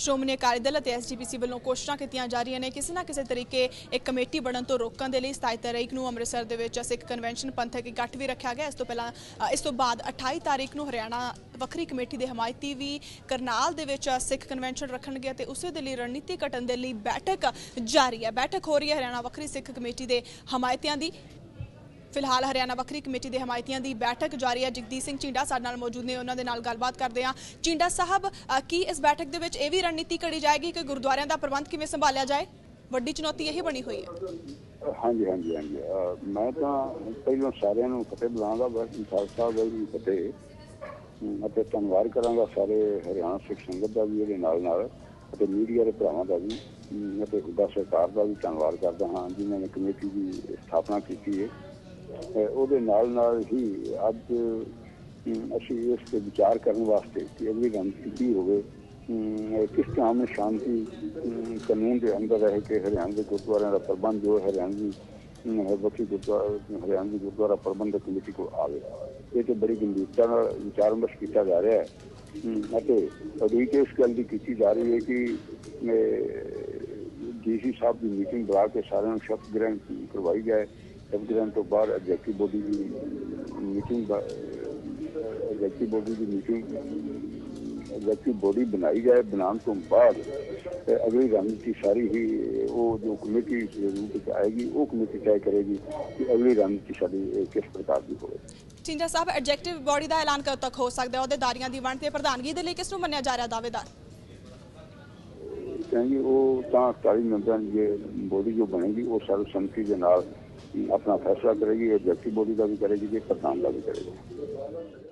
ਸ਼੍ਰੋਮਣੀ ਅਕਾਲੀ ਦਲ ਅਤੇ ਐਸਜੀਪੀਸੀ ਵੱਲੋਂ ਕੋਸ਼ਿਸ਼ਾਂ ਕੀਤੀਆਂ ਜਾ ਰਹੀਆਂ ਨੇ ਕਿਸੇ ਨਾ ਕਿਸੇ ਤਰੀਕੇ ਇੱਕ ਕਮੇਟੀ ਬਣਨ ਤੋਂ ਰੋਕਣ ਦੇ ਲਈ 27 ਤਾਰੀਖ ਨੂੰ ਅੰਮ੍ਰਿਤਸਰ ਦੇ ਵਿੱਚ ਸਿੱਖ ਕਨਵੈਨਸ਼ਨ ਪੰਥਕ ਇਕੱਠ ਵੀ ਰੱਖਿਆ ਗਿਆ। ਇਸ ਤੋਂ ਪਹਿਲਾਂ ਇਸ ਤੋਂ ਬਾਅਦ 28 ਤਾਰੀਖ ਨੂੰ ਹਰਿਆਣਾ ਵੱਖਰੀ ਕਮੇਟੀ ਦੇ ਹਮਾਇਤੀ ਵੀ ਕਰਨਾਲ ਦੇ ਵਿੱਚ ਸਿੱਖ ਕਨਵੈਨਸ਼ਨ ਰੱਖਣਗੇ ਤੇ ਉਸੇ ਦੇ ਲਈ ਰਣਨੀਤੀ ਘਟਨ ਦੇ ਲਈ ਬੈਠਕ ਜਾਰੀ ਹੈ। ਬੈਠਕ ਹੋ ਰਹੀ ਹੈ ਹਰਿਆਣਾ ਵੱਖਰੀ ਸਿੱਖ ਕਮੇਟੀ ਦੇ ਹਮਾਇਤੀਆਂ ਦੀ। ਫਿਲਹਾਲ ਹਰਿਆਣਾ ਵੱਖਰੀ ਕਮੇਟੀ ਦੇ ਹਮਾਇਤੀਆਂ ਦੀ ਬੈਠਕ ਜਾਰੀ ਹੈ। ਜਗਦੀਸ਼ ਸਿੰਘ ਚਿੰਡਾ ਸਾਡੇ ਨਾਲ ਮੌਜੂਦ ਨੇ, ਉਹਨਾਂ ਦੇ ਨਾਲ ਗੱਲਬਾਤ ਕਰਦੇ ਹਾਂ। ਚਿੰਡਾ ਸਾਹਿਬ ਕੀ ਇਸ ਬੈਠਕ ਦੇ ਵਿੱਚ ਇਹ ਵੀ ਰਣਨੀਤੀ ਘੜੀ ਜਾਏਗੀ ਕਿ ਗੁਰਦੁਆਰਿਆਂ ਦਾ ਪ੍ਰਬੰਧ ਕਿਵੇਂ ਸੰਭਾਲਿਆ ਜਾਏ? ਵੱਡੀ ਚੁਣੌਤੀ ਇਹੀ ਬਣੀ ਹੋਈ ਹੈ। ਹਾਂਜੀ ਹਾਂਜੀ ਹਾਂਜੀ। ਮੈਂ ਤਾਂ ਪਹਿਲਾਂ ਸਾਰਿਆਂ ਨੂੰ ਫਤਿਹ ਬੁਲਾਉਂਦਾ, ਬਸ ਖਾਲਸਾ ਸਾਹਿਬ ਫਤਿਹ। ਅਤੇ ਧੰਨਵਾਦ ਕਰਾਂਗਾ ਸਾਰੇ ਹਰਿਆਣਾ ਸਿੱਖ ਸੰਗਤ ਦਾ ਵੀ, ਇਹਦੇ ਨਾਲ ਨਾਲ ਅਤੇ ਮੀਡੀਆ ਦੇ ਭਰਾਵਾਂ ਦਾ ਵੀ। ਅਤੇ ਹੁਦਾ ਸਰਕਾਰ ਦਾ ਵੀ ਧੰਨਵਾਦ ਕਰਦਾ ਹਾਂ, ਜਿਨ੍ਹਾਂ ਨੇ ਕਮੇਟੀ ਦੀ ਸਥਾਪਨਾ ਕੀਤੀ ਹੈ। ਉਹਦੇ ਨਾਲ ਨਾਲ ਹੀ ਅੱਜ ਅਸੀਂ ਇਸ ਤੇ ਵਿਚਾਰ ਕਰਨ ਵਾਸਤੇ ਕਿ ਅਗਲੀ ਰਣਨੀਤੀ ਕੀ ਹੋਵੇ ਅਮ ਕਿਸ ਤਰ੍ਹਾਂ ਮੈਂ ਸ਼ਾਂਤੀ ਕਾਨੂੰਨ ਦੇ ਅੰਦਰ ਰਹਿ ਕੇ ਹਰਿਆਣਾ ਦੇ ਗੁਰਦੁਆਰਿਆਂ ਦਾ ਪ੍ਰਬੰਧ, ਜੋ ਹੈ ਹਰਿਆਣਾ ਗੁਰਦੁਆਰਾ ਹਰਿਆਣਾ ਗੁਰਦੁਆਰਾ ਪ੍ਰਬੰਧਕ ਕਮੇਟੀ ਕੋਲ ਆਵੇ। ਇਹ ਤੇ ਬੜੀ ਗੰਭੀਰਤਾ ਨਾਲ ਵਿਚਾਰ ਵਿਮਰਸ਼ ਕੀਤਾ ਜਾ ਰਿਹਾ ਹੈ। ਅਤੇ ਅਧਿਕ ਇਸ ਗੱਲ ਦੀ ਕੀਤੀ ਜਾ ਰਹੀ ਹੈ ਕਿ ਡੀਸੀ ਸਾਹਿਬ ਦੀ ਮੀਟਿੰਗ ਬੁਲਾ ਕੇ ਸਾਰਿਆਂ ਨੂੰ ਸ਼ਬਦ ਗ੍ਰਹਿਣ ਕਰਵਾਈ ਜਾਏ। ਸ਼ਬਦ ਗ੍ਰਹਿਣ ਤੋਂ ਬਾਅਦ ਐਗਜ਼ੈਕਟਿਵ ਬੋਡੀ ਦੀ ਮੀਟਿੰਗ ਐਗਜ਼ੈਕਟਿਵ ਬੋਡੀ ਦੀ ਮੀਟਿੰਗ ਐਗਜ਼ੈਕਟਿਵ ਬੋਡੀ ਬਣਾਈ ਜਾਏ, ਬਣਾਉਣ ਤੋਂ ਬਾਅਦ ਅਗਲੀ ਰਣਨੀਤੀ ਸਾਰੀ ਹੀ ਉਹ ਜੋ ਕਮੇਟੀ ਦੇ ਰੂਪ ਵਿੱਚ ਆਏਗੀ, ਉਹ ਕਮੇਟੀ ਤੈਅ ਕਰੇਗੀ ਕਿ ਅਗਲੀ ਰਣਨੀਤੀ ਸਾਡੀ ਕਿਸ ਪ੍ਰਕਾਰ ਦੀ ਹੋਵੇ ਚਿੰਡਾ ਸਾਹਿਬ ਐਡਜੈਕਟਿਵ ਬਾਡੀ ਦਾ ਐਲਾਨ ਕਦੋਂ ਤੱਕ ਹੋ ਸਕਦਾ ਹੈ? ਅਹੁਦੇਦਾਰੀਆਂ ਦੀ ਵੰਡ ਤੇ ਪ੍ਰਧਾਨਗੀ ਦੇ ਲਈ ਕਿਸ ਨੂੰ ਮੰਨਿਆ ਜਾ ਰਿਹਾ ਦਾਅਵੇਦਾਰ। ਕਹਿੰਗੇ ਉਹ ਤਾਂ 40 ਮੈਂਬਰਾਂ ਦੀ ਬੋਡੀ ਜੋ ਬਣੇਗੀ, ਉਹ ਸਰਵਸੰਮਤੀ ਦੇ ਨਾਲ ਆਪਣਾ ਫੈਸਲਾ ਕਰੇਗੀ ਐਗਜ਼ੈਕਟਿਵ ਬੋਡੀ ਦਾ ਵੀ ਕਰੇਗੀ ਤੇ ਪ੍ਰਧਾਨ ਦਾ ਵੀ ਕਰੇਗੀ।